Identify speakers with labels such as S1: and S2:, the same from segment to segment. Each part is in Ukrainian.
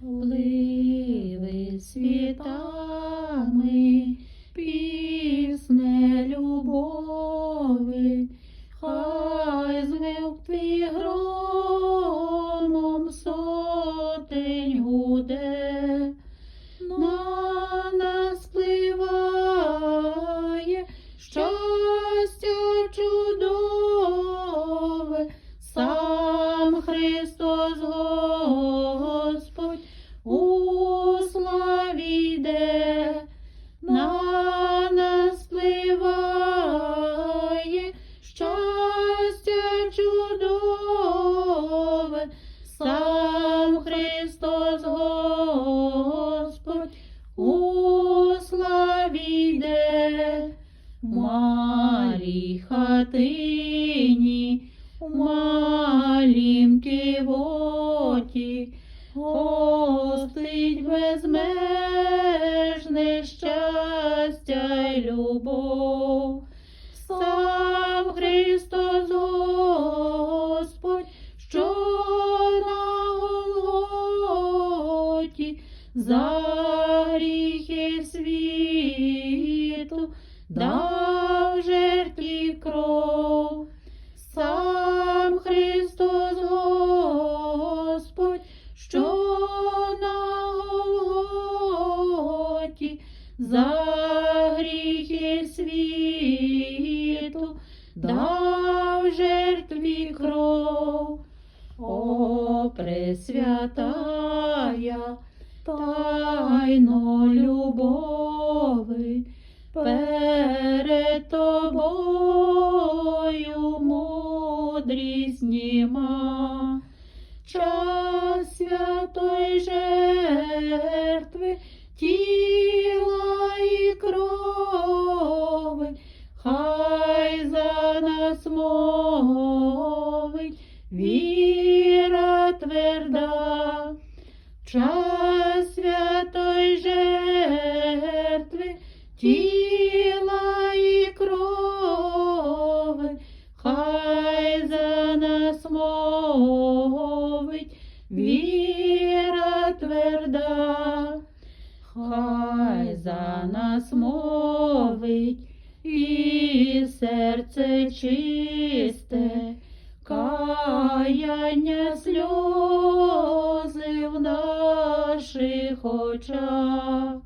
S1: Пливи світами, Хатині, у малім кивоті, гостить безмежне щастя й любов. Сам Христос Господь, що на Голготі, за гріхи світу, дав Пресвятая, тайно любови, перед тобою мудрість німа, час святої жертви, тіла і крови, хай за нас мовить Час святої жертви, тіла і крови, хай за нас мовить віра тверда, хай за нас мовить і серце чисте, каяння сльози в наших очах.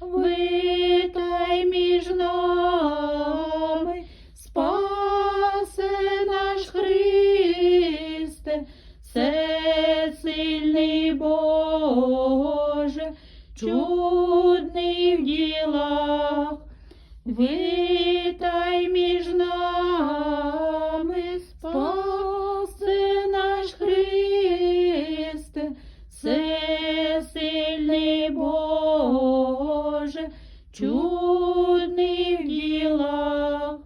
S1: Витай між нами, спасе наш Христе, всесильний Боже, чудний в ділах. Витай між нами, Боже, чудний в ділах,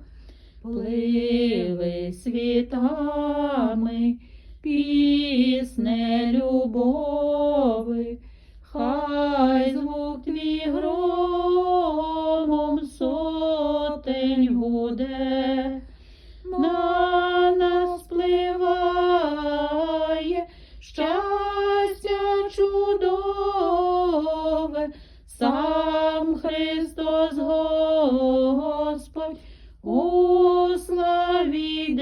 S1: пливи світами, пісне любови, хай звук твій громом сотень гуде, на нас щастя чудове, у славі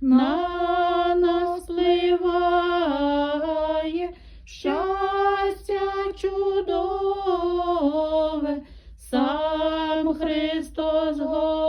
S1: на нас пливає щастя чудове, сам Христос Господь.